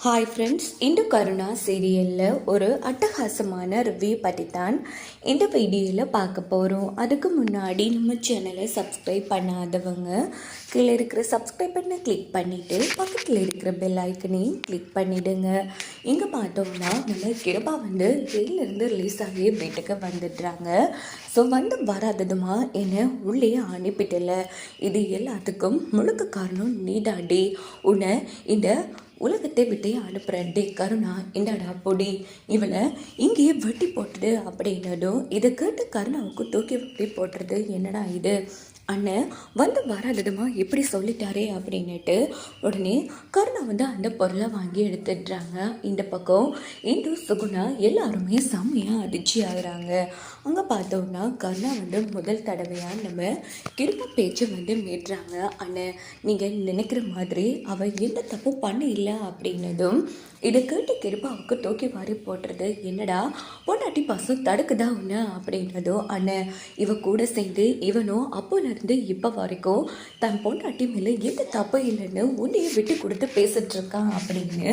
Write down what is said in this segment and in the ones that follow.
Hi friends இந்த கருணா சீரியலில் ஒரு அட்டகாசமான ரிவ்யூ பற்றி தான் இந்த வீடியோவில் பார்க்க போகிறோம் அதுக்கு முன்னாடி நம்ம சேனலை சப்ஸ்கிரைப் பண்ணாதவங்க கீழே இருக்கிற சப்ஸ்கிரைப் பண்ண கிளிக் பண்ணிவிட்டு பக்கத்தில் இருக்கிற பெல் ஐக்கனையும் கிளிக் பண்ணிவிடுங்க இங்கே பார்த்தோம்னா நம்ம கிருபா வந்து ஜெயிலிருந்து ரிலீஸ் ஆகி வீட்டுக்கு வந்துடுறாங்க. ஸோ வந்து வராததுமா என்னை உள்ளே அனுப்பிட்டல. இது எல்லாத்துக்கும் முழுக்க காரணம் நீடாடி உன்னை இந்த உலகத்தை விட்டே அனுப்புகிறேன் டே கருணா என்னடா பொடி. இவளை இங்கேயே வெட்டி போட்டுடு அப்படின்னதும் இதை கேட்டு கருணாவுக்கு தூக்கி வெட்டி போட்டுறது என்னடா இது? அண்ணன் வந்து வராததுமா எப்படி சொல்லிட்டாரே அப்படின்னுட்டு உடனே கருணா வந்து அந்த பொருளை வாங்கி எடுத்துடுறாங்க. இந்த பக்கம் இந்து சுகுணா எல்லாருமே செம்மையாக அதிர்ச்சி ஆகுறாங்க. அங்கே பார்த்தோம்னா கருணா வந்து முதல் தடவையாக நம்ம கிருப்ப பேச்சு வந்து மீட்டுறாங்க. அண்ணன் நீங்கள் நினைக்கிற மாதிரி அவள் எந்த தப்பும் பண்ண இல்லை அப்படின்னதும் இதை கேட்டு கிருபாவுக்கு தூக்கி வாரி போட்டுறது என்னடா? பொண்டாட்டி பசு தடுக்குதா ஒன்று அப்படின்றதும் அண்ணன் இவ கூட சேர்ந்து இவனும் இருந்து இப்போ வரைக்கும் தன் பொண்டாட்டி மேலே எந்த தப்பு இல்லைன்னு உன்னைய விட்டு கொடுத்து பேசிட்டு இருக்கான் அப்படின்னு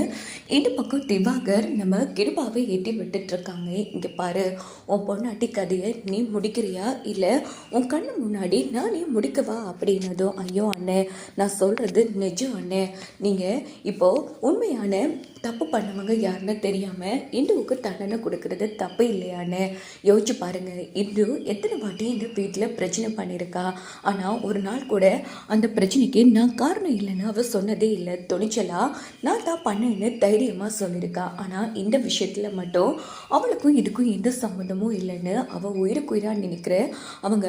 இந்த பக்கம் திவாகர் நம்ம கிருபாவை எட்டி விட்டுட்ருக்காங்க இங்கே பாரு உன் பொண்டாட்டி கதையை நீ முடிக்கிறியா? இல்லை உன் கண்ணு முன்னாடி நான் நீ முடிக்கவா? அப்படின்னதும் ஐயோ அண்ணே நான் சொல்கிறது நிஜம் அண்ணே. நீங்கள் இப்போது உண்மையான தப்பு பண்ணவங்க யாருன்னு தெரியாமல் இந்துவுக்கு தண்டனை கொடுக்கறது தப்பு இல்லையான்னு யோசிச்சு பாருங்கள் இந்து எத்தனை வாட்டி இந்த வீட்டில் பிரச்சனை பண்ணியிருக்கா? ஆனால் ஒரு நாள் கூட அந்த பிரச்சனைக்கு நான் காரணம் இல்லைன்னு அவள் சொன்னதே இல்லை. துணிச்சலா நான் தான் பண்ணேன்னு தைரியமாக சொல்லியிருக்கா. ஆனால் இந்த விஷயத்தில் மட்டும் அவளுக்கும் இதுக்கும் எந்த சம்மந்தமும் இல்லைன்னு அவள் உயிருக்குயிராக நினைக்கிற அவங்க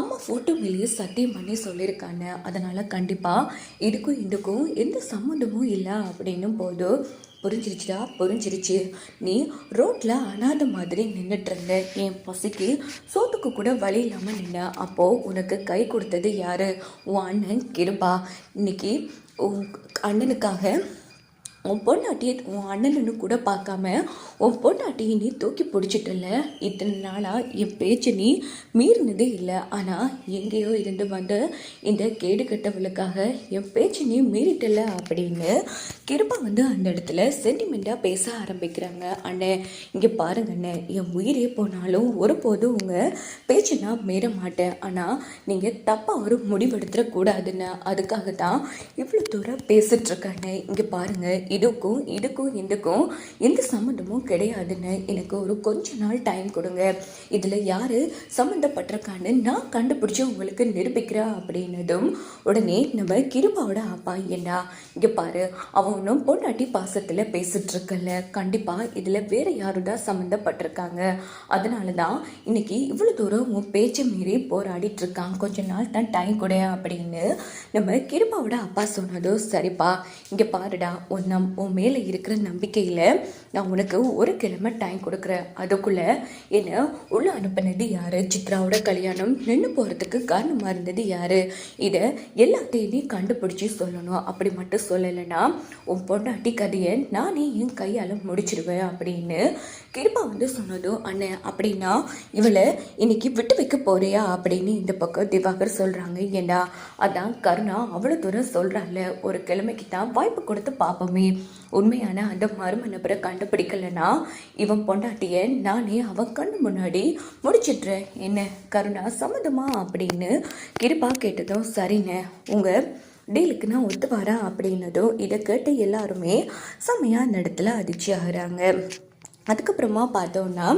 அம்மா ஃபோட்டோ மேலேயே சத்தியம் பண்ணி சொல்லியிருக்காங்க. அதனால் கண்டிப்பாக இதுக்கும் இதுக்கும் எந்த சம்மந்தமும் இல்லை அப்படின்னும் போது புரிஞ்சிருச்சுடா புரிஞ்சிருச்சு. நீ ரோட்டில் அனாத மாதிரி நின்றுட்டு இருந்த என் பசிக்கு சோத்துக்கு கூட வழி இல்லாமல் நின்ன. அப்போது உனக்கு கை கொடுத்தது யார்? உன் அண்ணன் கிருபா. இன்னைக்கு உன் அண்ணனுக்காக உன் பொண்டாட்டியை உன் அண்ணனு கூட பார்க்காம உன் பொண்டாட்டியை நீ தூக்கி பிடிச்சிட்டல இத்தனை நாளாக என் பேச்சு நீ மீறினதே இல்லை. ஆனால் எங்கேயோ இருந்து வந்து இந்த கேடு கட்டவளுக்காக என் பேச்சு நீ மீறிட்டல அப்படின்னு கிருபா வந்து அந்த இடத்துல சென்டிமெண்ட்டாக பேச ஆரம்பிக்கிறாங்க. அண்ணே இங்கே பாருங்க அண்ணன் என் உயிரே போனாலும் ஒருபோதும் உங்கள் பேச்சு நான் மீற மாட்டேன். ஆனால் நீங்கள் தப்பாக ஒரு முடிவெடுத்துடக்கூடாதுன்னு அதுக்காக தான் இவ்வளோ தூரம் பேசிட்டு இங்கே பாருங்கள் இதுக்கும் இதுக்கும் இதுக்கும் எந்த சம்மந்தமும் கிடையாதுன்னு எனக்கு ஒரு கொஞ்ச நாள் டைம் கொடுங்க. இதில் யார் சம்மந்தப்பட்டிருக்கான்னு நான் கண்டுபிடிச்சி உங்களுக்கு நிரூபிக்கிறேன் அப்படின்னதும் உடனே நம்ம கிருபாவோட அப்பா என்ன? இங்கே பாரு அவனும் பொண்டாட்டி பாசத்தில் பேசிகிட்ருக்கல கண்டிப்பாக இதில் வேறு யாரும் தான் சம்மந்தப்பட்டிருக்காங்க? அதனால தான் இன்னைக்கு இவ்வளோ தூரம் உன் பேச்சை மீறி போராடிட்டு இருக்கான். கொஞ்ச நாள் தான் டைம் கொடு அப்படின்னு நம்ம கிருபாவோட அப்பா சொன்னதும் சரிப்பா. இங்கே பாருடா உன் நம் உன் மேலே இருக்கிற நம்பிக்கையில் நான் உனக்கு ஒரு கிழமை டைம் கொடுக்குறேன். அதுக்குள்ளே என்னை உள்ளே அனுப்பினது யார்? சித்ராவோட கல்யாணம் நின்று போகிறதுக்கு காரணமாக இருந்தது யார்? இதை எல்லாத்தையும் நீ கண்டுபிடிச்சி சொல்லணும். அப்படி மட்டும் சொல்லலைன்னா உன் பொண்டாட்டி கதையை நானே என் கையால் முடிச்சிருவேன் அப்படின்னு கிருபா வந்து சொன்னதும் அண்ணன் அப்படின்னா இவளை இன்னைக்கு விட்டு வைக்க போறியா? அப்படின்னு இந்த பக்கம் திவாகர் சொல்கிறாங்க ஏன்னா அதான் கருணா அவ்வளோ தூரம் சொல்கிறாள்ல ஒரு கிழமைக்கு தான் வாய்ப்பு கொடுத்து பார்ப்போமே. உண்மையான அந்த மர்ம நபரை இவன் பொண்டாட்டிய நானே அவன் கண்ணு முன்னாடி முடிச்சிட்றேன் என்ன கருணா சம்மதமா அப்படின்னு கிருபா கேட்டதும் சரிங்க உங்கள் டீலுக்கு நான் ஒத்து வரேன் அப்படின்னதும் இதை கேட்ட எல்லாருமே செம்மையாக அந்த இடத்துல அதிர்ச்சி ஆகுறாங்க. அதுக்கப்புறமா பார்த்தோன்னா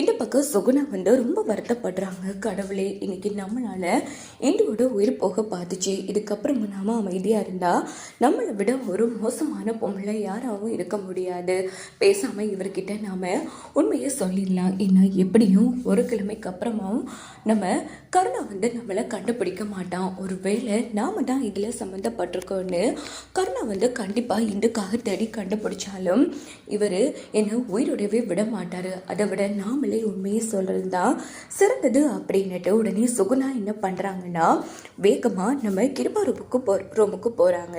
இந்த பக்கம் சுகுணா வந்து ரொம்ப வருத்தப்படுறாங்க. கடவுளே இன்னைக்கு நம்மளால் இந்துவோட உயிர் போக பார்த்துச்சு. இதுக்கப்புறம் நாம அமைதியாக இருந்தால் நம்மளை விட ஒரு மோசமான பொம்பளை யாராவும் இருக்க முடியாது. பேசாமல் இவர்கிட்ட நாம் உண்மையை சொல்லிடலாம். ஏன்னா எப்படியும் ஒரு கிழமைக்கு அப்புறமாவும் நம்ம கருணா வந்து நம்மளை கண்டுபிடிக்க மாட்டான். ஒரு வேளை நாம் தான் இதில் சம்மந்தப்பட்டிருக்கோன்னு கருணா வந்து கண்டிப்பாக இந்துக்காக தேடி கண்டுபிடிச்சாலும் இவர் என்னை உயிரோடவே விட மாட்டார். அதை விட நாம் நாமளே உண்மையை சொல்கிறது தான் சிறந்தது அப்படின்னுட்டு உடனே சுகுணா என்ன பண்ணுறாங்கன்னா வேகமாக நம்ம கிருபா ரூமுக்கு போ ரூமுக்கு போகிறாங்க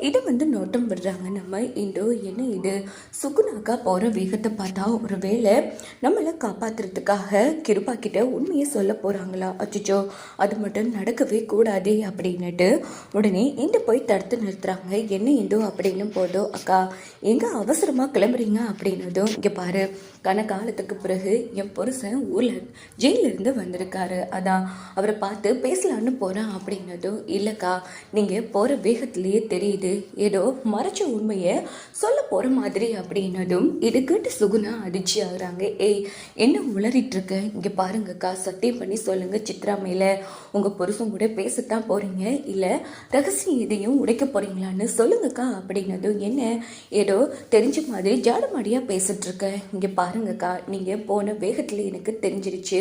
இதை வந்து நோட்டம் விடுறாங்க. நம்ம இண்டோ என்ன இது? சுகுனாக்கா போகிற வேகத்தை பார்த்தா ஒரு வேளை நம்மளை காப்பாற்றுறதுக்காக கிருபா கிட்ட உண்மையை சொல்ல போகிறாங்களா அச்சுச்சோ அது மட்டும் நடக்கவே கூடாது அப்படின்னுட்டு உடனே இந்த போய் தடுத்து நிறுத்துறாங்க. என்ன இண்டோ அப்படின்னு போதோ அக்கா எங்கே அவசரமாக கிளம்புறீங்க அப்படின்னதும் இங்கே பாரு கன காலத்துக்கு பிறகு என் புருஷன் ஊரில் ஜெயிலிருந்து வந்திருக்காரு. அதான் அவரை பார்த்து பேசலான்னு போகிறேன் அப்படின்னதும் இல்லைக்கா நீங்கள் போகிற வேகத்திலேயே தெரியுது. ஏதோ மறைச்ச உண்மையை சொல்ல போகிற மாதிரி அப்படின்னதும் இது கேட்டு சுகுணா அதிர்ச்சி ஆகுறாங்க. ஏய் என்ன உளறிட்டுருக்க இங்கே பாருங்கக்கா சத்தியம் பண்ணி சொல்லுங்க சித்ரா மேலே. உங்கள் புருஷன் கூட பேசத்தான் போகிறீங்க இல்லை ரகசியம் எதையும் உடைக்க போகிறீங்களான்னு சொல்லுங்கக்கா அப்படின்னதும் என்ன ஏதோ தெரிஞ்ச மாதிரி ஜாடமாடியாக பேசிட்டு இங்கே பாருங்கக்கா நீங்கள் போன வேகத்தில் எனக்கு தெரிஞ்சிருச்சு.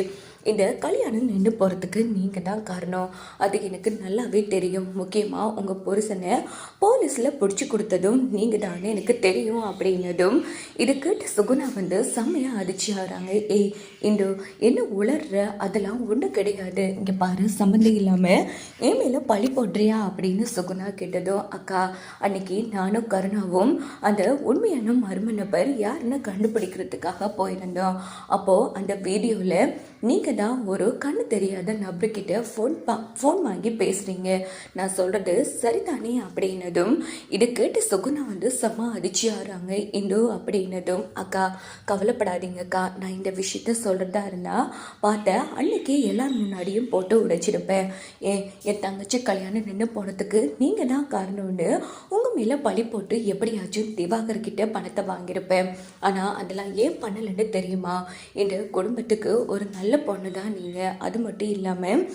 இந்த கல்யாணம் நின்று போகிறதுக்கு நீங்கள் தான் காரணம். அது எனக்கு நல்லாவே தெரியும். முக்கியமாக உங்கள் புருஷனை போலீஸில் பிடிச்சி கொடுத்ததும் நீங்கள் தானே எனக்கு தெரியும் அப்படின்னதும். இது கேட்டு சுகுணா வந்து செம்மையாக அதிர்ச்சி ஆகிறாங்க. ஏய் இந்து என்ன உளர்ற? அதெல்லாம் ஒன்றும் கிடையாது. இங்கே பாரு சம்மந்தம் இல்லாமல் என் மேலே பழி போடுறியா அப்படின்னு சுகுணா கேட்டதும் அக்கா அன்னைக்கு நானும் கருணாவும் அந்த உண்மையான மர்ம நபர் யாருன்னு கண்டுபிடிக்கிறதுக்காக போயிருந்தோம். அப்போது அந்த வீடியோவில் நீங்கள் தான் ஒரு கண்ணு தெரியாத நபர்கிட்ட ஃபோன் பா ஃபோன் வாங்கி பேசுகிறீங்க நான் சொல்கிறது சரிதானே அப்படின்னதும் இதை கேட்டு சுகுணா வந்து செம்ம அதிர்ச்சியாகிறாங்க. இந்தோ அப்படின்னதும் அக்கா கவலைப்படாதீங்கக்கா. நான் இந்த விஷயத்த சொல்கிறதா இருந்தால் பார்த்த அன்னைக்கு எல்லார் முன்னாடியும் போட்டு உடைச்சிருப்பேன். ஏன் என் தங்கச்சி கல்யாணம் நின்று போனதுக்கு நீங்கள் தான் காரணம்னு உங்கள் மேலே பழி போட்டு எப்படியாச்சும் திவாகர்கிட்ட பணத்தை வாங்கியிருப்பேன். ஆனால் அதெல்லாம் ஏன் பண்ணலைன்னு தெரியுமா? இந்த குடும்பத்துக்கு ஒரு நல்ல பொண்ணு தான் நீங்கள் அது மட்டும் இல்லாமல்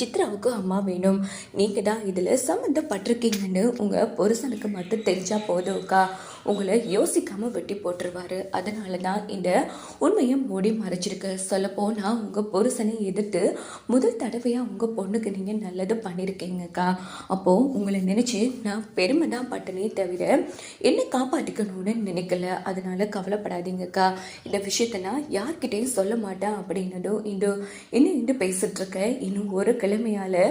சித்ராவுக்கு அம்மா வேணும். நீங்கள் தான் இதில் சம்மந்தப்பட்டிருக்கீங்கன்னு உங்கள் புருஷனுக்கு மட்டும் தெரிஞ்சால் போதும்க்கா. உங்களை யோசிக்காமல் வெட்டி போட்டுருவாரு. அதனால தான் இந்த உண்மையை மூடி மறைச்சிருக்கு. சொல்லப்போனால் உங்கள் புருஷனை எதிர்த்து முதல் தடவையாக உங்கள் பொண்ணுக்கு நீங்கள் நல்லது பண்ணியிருக்கீங்கக்கா அப்போது உங்களை நினச்சி நான் பெருமை தான் பட்டனே தவிர என்ன காப்பாற்றிக்கணும்னு நினைக்கல. அதனால் கவலைப்படாதீங்கக்கா. இந்த விஷயத்த நான் யார்கிட்டையும் சொல்ல மாட்டேன் அப்படின்னதும் இந்த இன்னும் இன்று பேசிட்டு இன்னும் ஒரு கிழமையால்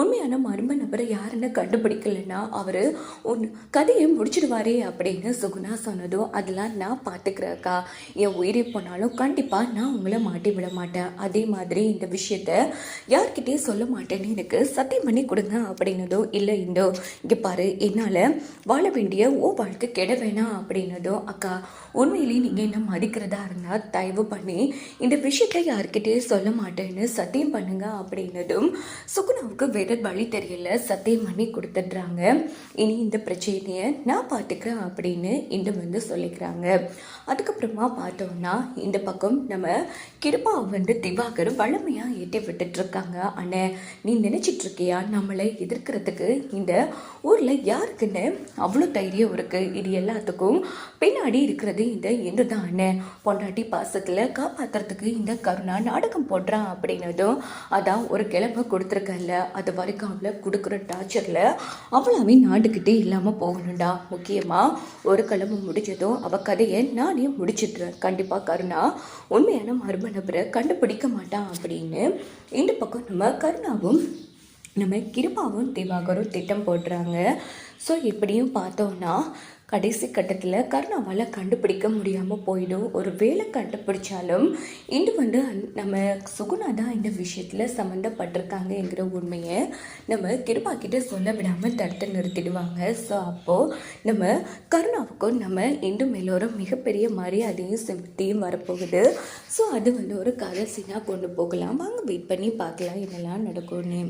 உண்மையான மர்ம நபரை யாருன்னு கண்டுபிடிக்கலன்னா அவர் உன் கதையை முடிச்சிடுவாரே அப்படின்னு சுகுணா சொன்னதோ அதெல்லாம் நான் பார்த்துக்கிறேக்கா என் உயிரை போனாலும் கண்டிப்பாக நான் உங்களை மாட்டி விட மாட்டேன். அதே மாதிரி இந்த விஷயத்த யார்கிட்டயும் சொல்ல மாட்டேன்னு எனக்கு சத்தியம் பண்ணி கொடுங்க அப்படின்னதோ இல்லை இந்தோ இங்கே பாரு என்னால் வாழ வேண்டிய ஓ வாழ்க்கை கெட வேணாம் அப்படின்னதோ அக்கா உண்மையிலேயே நீங்கள் என்ன மதிக்கிறதா இருந்தால் தயவு பண்ணி இந்த விஷயத்த யார்கிட்டயும் சொல்ல மாட்டேன்னு சத்தியம் பண்ணுங்க அப்படின்னதும் சுகுணாவுக்கு வேற வழி தெரியல சத்தியம் பண்ணி கொடுத்துட்றாங்க. இனி இந்த பிரச்சனையை நான் பார்த்துக்கிறேன் அப்படின்னு இந்த வந்து சொல்லிக்கிறாங்க. அதுக்கப்புறமா பார்த்தோம்னா இந்த பக்கம் நம்ம கிருபா வந்து திவாகர் வளமையாக ஏற்றி விட்டுட்டு இருக்காங்க. அண்ணே நீ நினைச்சிட்டு இருக்கியா? நம்மளை எதிர்க்கிறதுக்கு இந்த ஊரில் யாருக்குன்னு அவ்வளோ தைரியம் இருக்குது இது எல்லாத்துக்கும் பின்னாடி இருக்கிறது இந்த இந்து தான் அண்ணே. பொண்டாட்டி பாசத்தில் காப்பாற்றுறதுக்கு இந்த கருணா நாடகம் போடுறான் அப்படின்னதும் அதான் ஒரு கிழமை கொடுத்துருக்கல அது வரைக்கும் அவளை கொடுக்குற டார்ச்சரில் அவளாவே நாட்டுக்கிட்டே இல்லாமல் போகணும்டா. முக்கியமாக ஒரு கிழமை முடிஞ்சதும் அவள் கதையை நானே முடிச்சிடுறேன். கண்டிப்பாக கருணா உண்மையான மர்ம நபரை கண்டுபிடிக்க மாட்டான் அப்படின்னு இந்த பக்கம் நம்ம கருணாவும் நம்ம கிருபாவும் திவாகரும் திட்டம் போடுறாங்க. ஸோ இப்படியும் பார்த்தோன்னா கடைசி கட்டத்தில் கருணாவால் கண்டுபிடிக்க முடியாமல் போயிடும். ஒரு வேலை கண்டுபிடிச்சாலும் இன்று வந்து நம்ம சுகுணா தான் இந்த விஷயத்தில் சம்மந்தப்பட்டிருக்காங்கங்கிற உண்மையை நம்ம கிருபா கிட்ட சொல்ல விடாமல் தடுத்து நிறுத்திடுவாங்க. ஸோ அப்போது நம்ம கருணாவுக்கும் நம்ம இந்து மேலோரும் மிகப்பெரிய மரியாதையும் சிம்பத்தியும் வரப்போகுது. ஸோ அது வந்து ஒரு கதை சீனாக கொண்டு போகலாம். வாங்க வெயிட் பண்ணி பார்க்கலாம். என்னெல்லாம் நடக்கும்னு.